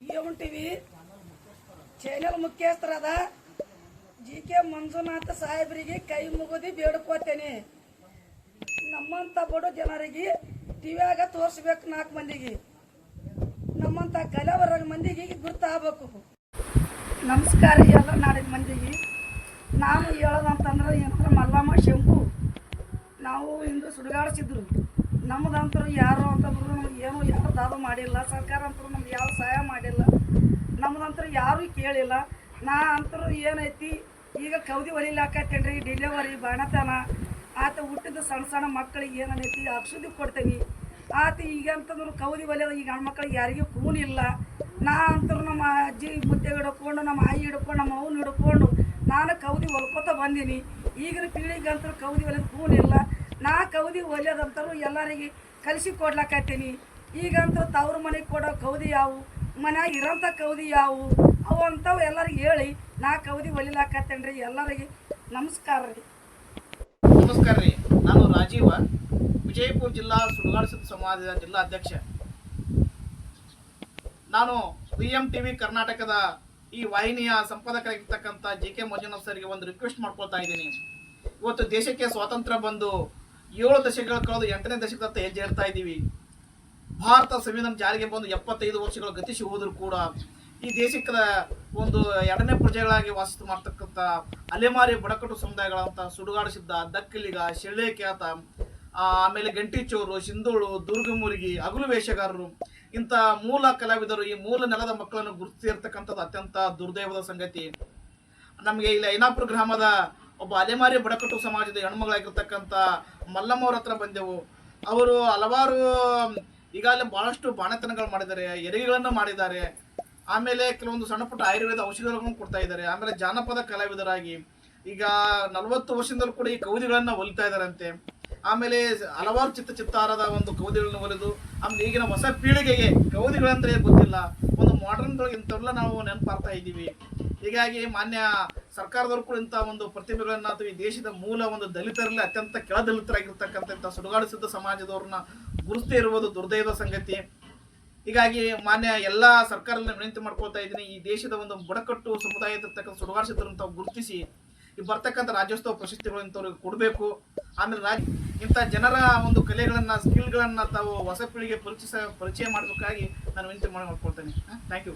TV channel ಮುಖ್ಯಸ್ಥರಾದ G K Manjunatha ಸಾಹೇಬರಿಗೆ ಕೈ ಮುಗಿದು ಬೇಡ್ಕೋತೇನೆ. ನಮ್ಮಂತ ಬಡ ಜನರಿಗೆ ಟಿವಿಯಾಗ ತೋರಿಸ್ಬೇಕು ನಾಲ್ಕು ಮಂದಿಗೆ. ನಮ್ಮಂತ ಕಲಾವರ ಮಂದಿಗೆ ಗುರ್ತಾಗಬೇಕು ನಮಸ್ಕಾರ ಎಲ್ಲ ನಾಡಿನ ಮಂದಿಗೆ. ನಾನು ಹೇಳೋದಂತಂದ್ರೆ ಏನಂದ್ರೆ ಮಲ್ಲಮ್ಮ ಶಂಕು. ನಾವು ಇಂದು ಸುಡುಗಾಡಿಸಿದ್ರು. ನಮ್ಮದಂತರು ಯಾರು ಅಂತಂದ್ರು ದಾದ ಮಾಡಿಲ್ಲ, ಸರ್ಕಾರ ಅಂತೂ ನಮ್ಗೆ ಯಾವ ಸಹಾಯ ಮಾಡಿಲ್ಲ. ನಮ್ದಂತರೂ ಯಾರೂ ಕೇಳಿಲ್ಲ. ನಾ ಅಂತರೂ ಏನೈತಿ, ಈಗ ಕೌದಿ ಹೊಲಿಲಾಕತ್ತೇನ್ರಿ ಡಿಲೆವರಿ ಬಾಣತನ. ಆತ ಹುಟ್ಟಿದ ಸಣ್ಣ ಸಣ್ಣ ಮಕ್ಕಳಿಗೆ ಏನೈತಿ, ಔಷಧಿ ಕೊಡ್ತೇನೆ ಆತ ಈಗ ಅಂತಂದ್ರೆ ಕೌದಿ ಒಲೆ ಈಗ ಹೆಣ್ಮಕ್ಳಿಗೆ ಯಾರಿಗೂ ಕೂನಿಲ್ಲ ನಾ ಅಂತರೂ ನಮ್ಮ ಅಜ್ಜಿ ಮುದ್ದೆ ಹಿಡ್ಕೊಂಡು, ನಮ್ಮ ಆಯಿ ಹಿಡ್ಕೊಂಡು, ನಮ್ಮ ಅವ್ನ ಹಿಡ್ಕೊಂಡು, ನಾನು ಕೌದಿ ಹೊಲ್ಕೋತ ಬಂದೀನಿ. ಈಗಿನ ಪೀಳಿಗೆ ಅಂತೂ ಕೌದಿ ಫೋನ್ ಇಲ್ಲ. ನಾ ಕೌದಿ ಹೊಲಿಯೋದಂತರೂ ಎಲ್ಲರಿಗೆ ಕಲಿಸಿ ಕೊಡ್ಲಾಕತ್ತೀನಿ. ಈಗಂತೂ ತವ್ರ ಮನೆಗೆ ಕೊಡೋ ಕೌದಿ ಯಾವು? ಮನ್ಯಾಗ ಇರೋಂಥ ಕೌದಿ ಯಾವು? ಅವು ಅಂಥವು ಎಲ್ಲರಿಗೆ ಹೇಳಿ, ನಾ ಕೌದಿ ಹೊಲಿಲಾಕತ್ತೇನ್ರಿ, ಎಲ್ಲರಿಗೆ ನಮಸ್ಕಾರ ರೀ. ನಮಸ್ಕಾರ ರೀ. ನಾನು ರಾಜೀವ, ವಿಜಯಪುರ ಜಿಲ್ಲಾ ಸುಡುಗಾಡು ಸಮಾಜದ ಜಿಲ್ಲಾ ಅಧ್ಯಕ್ಷ. ನಾನು ಬಿ ಎಂ ಟಿ ಕರ್ನಾಟಕದ ಈ ವಾಹಿನಿಯ ಸಂಪಾದಕರಾಗಿರ್ತಕ್ಕಂಥ ಜೆ ಕೆ ಮಂಜುನಾಥ್ ಸರ್ಗೆ ಒಂದು ರಿಕ್ವೆಸ್ಟ್ ಮಾಡ್ಕೊಳ್ತಾ ಇದ್ದೀನಿ. ಇವತ್ತು ದೇಶಕ್ಕೆ ಸ್ವಾತಂತ್ರ್ಯ ಬಂದು ಏಳು ದಶಕಗಳ ಕಳೆದು ಎಂಟನೇ ದಶಕದತ್ತ ಹೆಜ್ಜೆ ಇಡ್ತಾ ಇದ್ದೀವಿ. ಭಾರತ ಸಂವಿಧಾನ ಜಾರಿಗೆ ಬಂದು ಎಪ್ಪತ್ತೈದು ವರ್ಷಗಳು ಗತಿಸಿ ಹೋದರೂ ಕೂಡ ಈ ದೇಶಕ್ಕೆ ಒಂದು ಎರಡನೇ ಪ್ರಜೆಗಳಾಗಿ ವಾಸಿಸ ಮಾಡ್ತಕ್ಕಂಥ ಅಲೆಮಾರಿ ಬಡಕಟ್ಟು ಸಮುದಾಯಗಳಂತ ಸುಡುಗಾಡಿಸಿದ್ದ ದಕ್ಕಲಿಗ ಶೆಳ್ಳೆ ಖ್ಯಾತ ಆಮೇಲೆ ಗಂಟಿಚೋರು ಸಿಂಧೋಳು ದುರ್ಗಮುರುಗಿ ಅಗಲು ವೇಷಗಾರರು, ಇಂಥ ಮೂಲ ಕಲಾವಿದರು ಈ ಮೂಲ ನೆಲದ ಮಕ್ಕಳನ್ನು ಗುರುತಿಸಿರ್ತಕ್ಕಂಥದ್ದು ಅತ್ಯಂತ ದುರ್ದೈವದ ಸಂಗತಿ. ನಮಗೆ ಇಲ್ಲಿ ಐನಾಪುರ ಗ್ರಾಮದ ಒಬ್ಬ ಅಲೆಮಾರಿ ಬಡಕಟ್ಟು ಸಮಾಜದ ಹೆಣ್ಮಗಳಾಗಿರ್ತಕ್ಕಂಥ ಮಲ್ಲಮ್ಮವ್ರ ಹತ್ರ ಬಂದೆವು. ಅವರು ಹಲವಾರು ಈಗಾಗಲೇ ಬಹಳಷ್ಟು ಬಾಣತನಗಳು ಮಾಡಿದ್ದಾರೆ, ಎರಿಗೆಗಳನ್ನು ಮಾಡಿದ್ದಾರೆ. ಆಮೇಲೆ ಕೆಲವೊಂದು ಸಣ್ಣ ಪುಟ್ಟ ಆಯುರ್ವೇದ ಔಷಧಿಗಳನ್ನು ಕೊಡ್ತಾ ಇದ್ದಾರೆ. ಆಮೇಲೆ ಜಾನಪದ ಕಲಾವಿದರಾಗಿ ಈಗ ನಲವತ್ತು ವರ್ಷದಿಂದಲೂ ಕೂಡ ಈ ಕೌದಿಗಳನ್ನು ಹೊಲಿತಾ ಇದ್ದಾರಂತೆ. ಆಮೇಲೆ ಹಲವಾರು ಚಿತ್ತ ಚಿತ್ತಾರದ ಒಂದು ಕೌದಿಗಳನ್ನು ಹೊಲಿದು, ಆಮೇಲೆ ಈಗಿನ ಹೊಸ ಪೀಳಿಗೆಗೆ ಕವಿತೆಗಳಂದ್ರೆ ಗೊತ್ತಿಲ್ಲ. ಒಂದು ಮಾಡರ್ನ್ ಇಂಥವೆಲ್ಲ ನಾವು ನೆನಪಾಗ್ತಾ ಇದ್ದೀವಿ. ಹೀಗಾಗಿ ಮಾನ್ಯ ಸರ್ಕಾರದವರು ಕೂಡ ಇಂಥ ಒಂದು ಪ್ರತಿಭೆಗಳನ್ನ ಅಥವಾ ಈ ದೇಶದ ಮೂಲ ಒಂದು ದಲಿತರಲ್ಲಿ ಅತ್ಯಂತ ಕೆಳ ದಲಿತರಾಗಿರ್ತಕ್ಕಂಥ ಸುಡುಗಾಡು ಸಿದ್ಧ ಸಮಾಜದವ್ರನ್ನ ಗುರುತೇ ಇರುವುದು ದುರ್ದೈವ ಸಂಗತಿ. ಹೀಗಾಗಿ ಮಾನ್ಯ ಎಲ್ಲ ಸರ್ಕಾರದಿಂದ ವಿನಂತಿ ಮಾಡ್ಕೊಳ್ತಾ ಇದ್ದೀನಿ, ಈ ದೇಶದ ಒಂದು ಬುಡಕಟ್ಟು ಸಮುದಾಯದರ್ತಕ್ಕಂಥ ಸುಡುಗಾಡು ಸಿದ್ಧರನ್ನು ತಾವು ಗುರುತಿಸಿ, ಈ ಬರ್ತಕ್ಕಂಥ ರಾಜ್ಯೋತ್ಸವ ಪ್ರಶಸ್ತಿಗಳು ಇಂಥವ್ರಿಗೆ ಕೊಡಬೇಕು. ಆಮೇಲೆ ರಾಜ್, ಇಂಥ ಜನರ ಒಂದು ಕಲೆಗಳನ್ನು, ಸ್ಕಿಲ್ಗಳನ್ನು ತಾವು ಹೊಸ ಪೀಳಿಗೆ ಪರಿಚಯ ಪರಿಚಯ ಮಾಡಬೇಕಾಗಿ ನಾನು ವಿನಂತಿ ಮಾಡಿ ಮಾಡ್ಕೊಳ್ತೇನೆ ಥ್ಯಾಂಕ್ ಯು